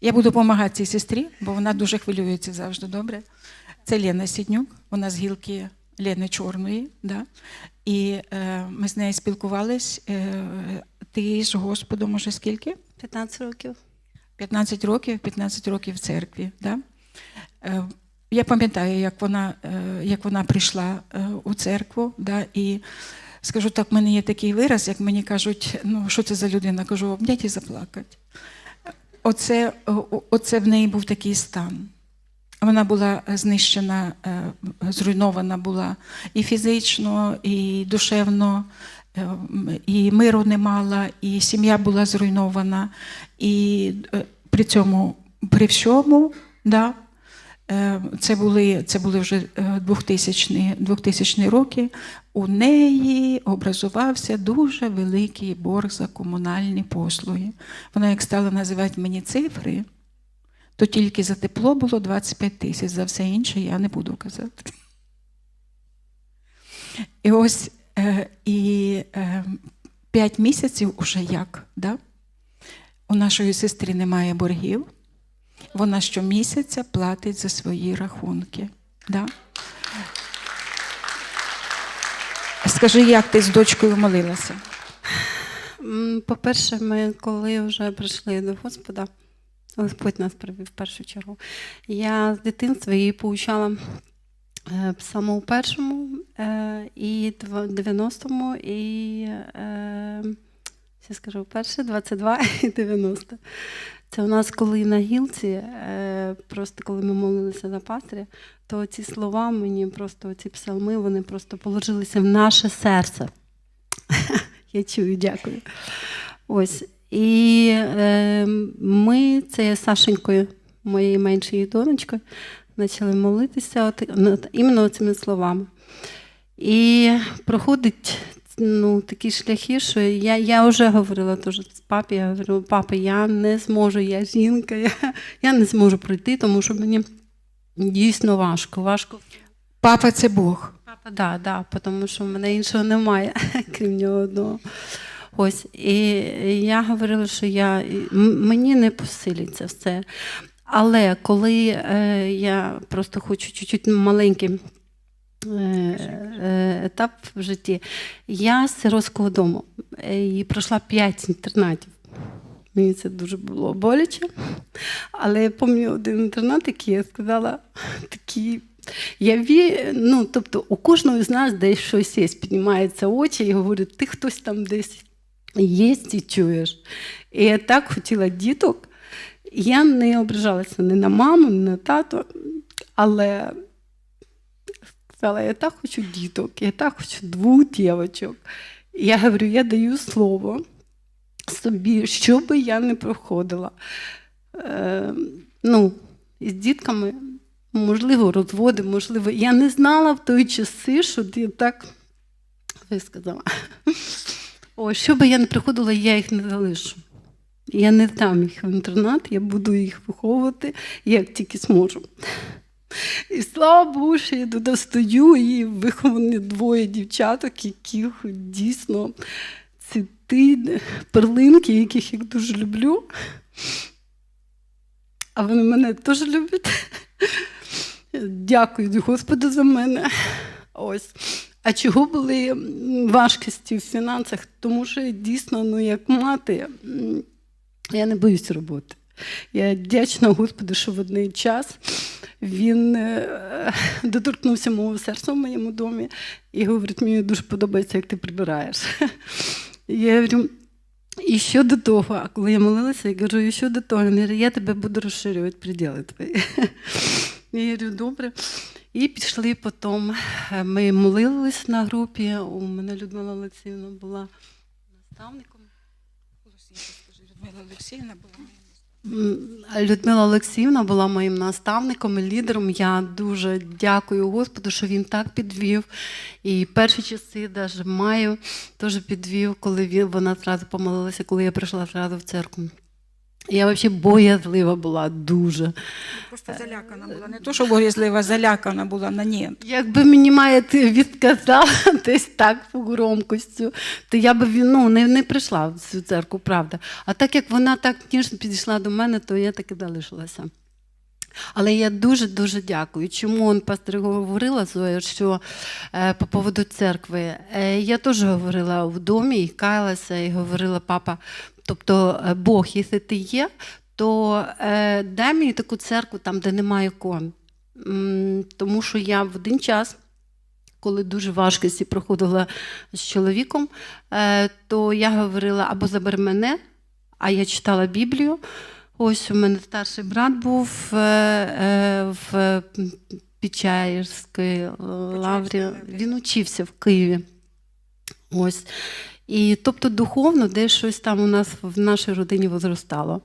Я буду допомагати цій сестрі, бо вона дуже хвилюється завжди добре. Це Лена Сіднюк, вона з гілки Лени Чорної. Да? І е, ми з нею спілкувались. Е, ти з Господом уже скільки? 15 років. 15 років, 15 років в церкві. Да? Е, Я пам'ятаю, як вона, е, як вона прийшла е, у церкву, да? і скажу так, в мене є такий вираз, як мені кажуть, ну що це за людина? Кажу, обнять і заплакати. Оце, оце в неї був такий стан. Вона була знищена, е, зруйнована була і фізично, і душевно, е, і миру не мала, і сім'я була зруйнована. І е, при цьому, при всьому, да, це були, це були вже е, 2000 2000 роки. У неї образувався дуже великий борг за комунальні послуги. Вона, як стала називати мені цифри, то тільки за тепло було 25 тисяч, за все інше я не буду казати. І ось е, і е, 5 місяців уже як, да? у нашої сестри немає боргів, вона щомісяця платить за свої рахунки. Да? Скажи, як ти з дочкою молилася? По-перше, ми коли вже прийшли до Господа, Господь нас привів в першу чергу. Я з дитинства її поучала е, саме у першому е, і дв- 90-му, і е, я скажу перше, 22 і 90. Це у нас, коли на гілці, е, просто коли ми молилися за пастиря, то ці слова мені просто ці псалми, вони просто положилися в наше серце. Я чую, дякую. Ось. І е, ми це Сашенькою, моєю меншою донечкою, почали молитися от, іменно цими словами. І проходить ну, такі шляхи, що я, я вже говорила теж з папі, я говорю, папа, я не зможу, я жінка, я, я не зможу пройти, тому що мені дійсно важко. важко. Папа це Бог. Папа, да, да, тому що в мене іншого немає, крім нього одного. Ось, і я говорила, що я, мені не по силі це все. Але коли е, я просто хочу чуть-чуть маленький е, етап в житті, я з сиротського дому е, і пройшла 5 інтернатів. Мені це дуже було боляче. Але я пам'ятаю один інтернат, який я сказала, такий. Я ві... ну, тобто у кожного з нас десь щось є, піднімаються очі і говорять, ти хтось там десь є і чуєш. І я так хотіла діток. Я не ображалася ні на маму, ні на тато, але сказала, я так хочу діток, я так хочу двох дівчаток. Я говорю, я даю слово собі, що би я не проходила. Е, ну, з дітками, можливо, розводи, можливо. Я не знала в той часи, що ти так висказала. О, що би я не приходила, я їх не залишу. Я не дам їх в інтернат, я буду їх виховувати, як тільки зможу. І слава Богу, що я туди стою і виховані двоє дівчаток, яких дійсно це ті перлинки, яких я дуже люблю. А вони мене теж люблять. Дякую Господу за мене. Ось. А чого були важкості в фінансах? Тому що дійсно, ну як мати, я не боюсь роботи. Я вдячна Господу, що в один час він е, доторкнувся мого серця в моєму домі і говорить, мені дуже подобається, як ти прибираєш. Я говорю, і щодо того, а коли я молилася, я кажу, і щодо того, він говорить, я тебе буду розширювати приділи твої. Я говорю, добре. І пішли потім. Ми молились на групі. У мене Людмила Олексіївна була наставником. Людмила Олексіївна була. Людмила Олексіївна була моїм наставником і лідером. Я дуже дякую Господу, що він так підвів. І перші часи навіть маю теж підвів, коли він, вона зразу помолилася, коли я прийшла зразу в церкву. Я взагалі боязлива була дуже. Просто залякана була. Не то, що боязлива, залякана була на ні. Якби мені маєте відказала десь так по громкостю, то я б ну, не, не прийшла в цю церкву, правда. А так як вона так ніжно підійшла до мене, то я таки залишилася. Але я дуже-дуже дякую. Чому он пастор говорила, Зоя, що е, по поводу церкви. Е, я теж говорила в домі і каялася, і говорила, папа, тобто е, Бог, якщо ти є, то е, дай мені таку церкву там, де немає ікон. М, Тому що я в один час, коли дуже важкості проходила з чоловіком, е, то я говорила або забери мене, а я читала Біблію. Ось у мене старший брат був е, е, в Пічаїрській лаврі. Він учився в Києві. Ось. І тобто духовно десь щось там у нас в нашій родині возростало.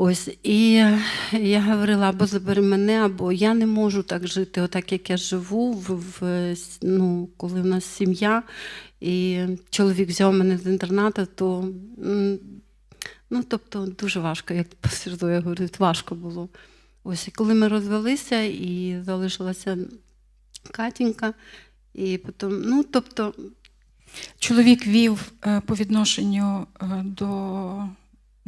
Ось, і я говорила, або забери мене, або я не можу так жити, отак як я живу, в, в, ну, коли в нас сім'я, і чоловік взяв мене з інтернату, то ну, тобто, дуже важко, як пастор Зоя говорить, важко було. Ось, і коли ми розвелися і залишилася Катінька, і потім, ну, тобто, Чоловік вів е, по відношенню е, до,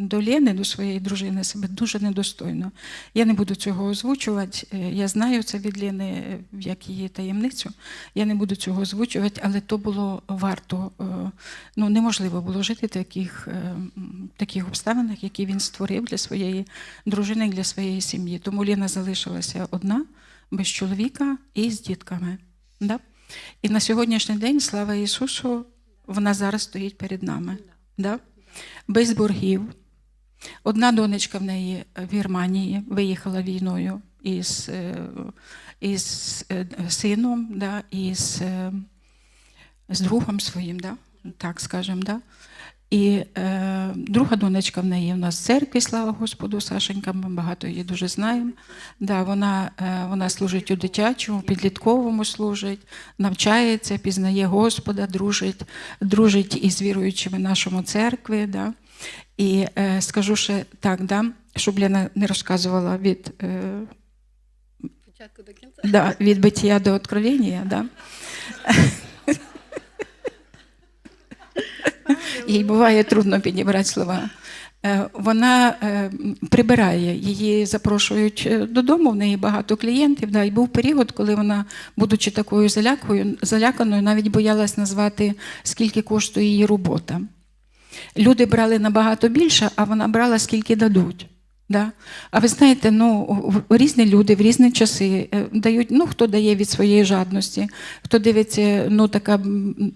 до Лени, до своєї дружини, себе дуже недостойно. Я не буду цього озвучувати. е, Я знаю це від Лени, е, як її таємницю. Я не буду цього озвучувати, але то було варто. е, Ну, неможливо було жити в таких, таких обставинах, які він створив для своєї дружини, для своєї сім'ї. Тому Лена залишилася одна, без чоловіка і з дітками. Да? І на сьогоднішній день, слава Ісусу, вона зараз стоїть перед нами. Да? Без боргів. Одна донечка в неї в Германії виїхала війною із, е, із е, сином, да? і з, е, другом своїм, да? так скажемо. Да? І е, друга донечка в неї в нас в церкві, слава Господу, Сашенька, ми багато її дуже знаємо. Да, вона, е, вона служить у дитячому, підлітковому служить, навчається, пізнає Господа, дружить, дружить із віруючими нашому церкві. Да. І е, скажу ще так, да, щоб Лена не розказувала від, е, спочатку до кінця. да, від биття до откровення. Да. Їй буває трудно підібрати слова. Е, Вона е, прибирає, її запрошують е, додому, в неї багато клієнтів. Да, і був період, коли вона, будучи такою залякою, заляканою, навіть боялась назвати, скільки коштує її робота. Люди брали набагато більше, а вона брала скільки дадуть. Да? А ви знаєте, ну, різні люди в різні часи е, дають, ну, хто дає від своєї жадності, хто дивиться, ну, така,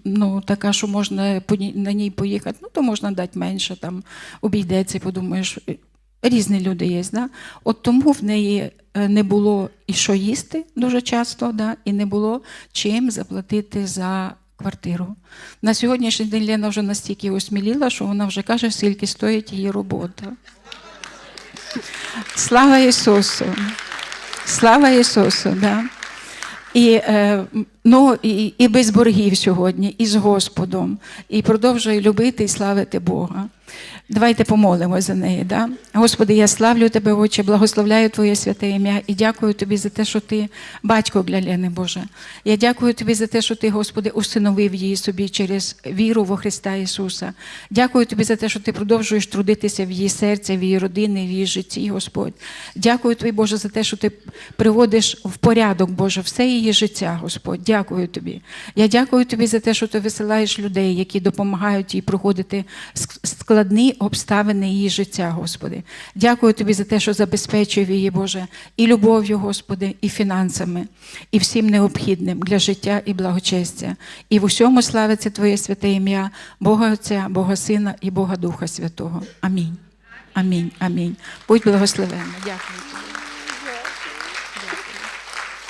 ну, така що можна на ній поїхати, ну, то можна дати менше, там, обійдеться, подумаєш. Різні люди є. Да? От тому в неї е, не було і що їсти дуже часто, да? і не було чим заплатити за квартиру. На сьогоднішній день Лена вже настільки осміліла, що вона вже каже, скільки стоїть її робота. Слава Ісусу! Слава Ісусу! Да? І, е, ну, і, і без боргів сьогодні, і з Господом, і продовжує любити і славити Бога. Давайте помолимо за неї. Да? Господи, я славлю Тебе, Отче, благословляю Твоє святе ім'я і дякую Тобі за те, що Ти батько для Лени Боже. Я дякую Тобі за те, що Ти, Господи, усиновив її собі через віру во Христа Ісуса. Дякую Тобі за те, що Ти продовжуєш трудитися в її серці, в її родини, в її житті, Господь. Дякую Тобі, Боже, за те, що Ти приводиш в порядок, Боже, все її життя, Господь. Дякую Тобі. Я дякую Тобі за те, що Ти висилаєш людей, які допомагають їй проходити ск- обставини її життя, Господи. Дякую Тобі за те, що забезпечує її, Боже, і любов'ю, Господи, і фінансами, і всім необхідним для життя і благочестя. І в усьому славиться Твоє святе ім'я, Бога Отця, Бога Сина і Бога Духа Святого. Амінь. Амінь. Амінь. Будь благословенна. Дякую.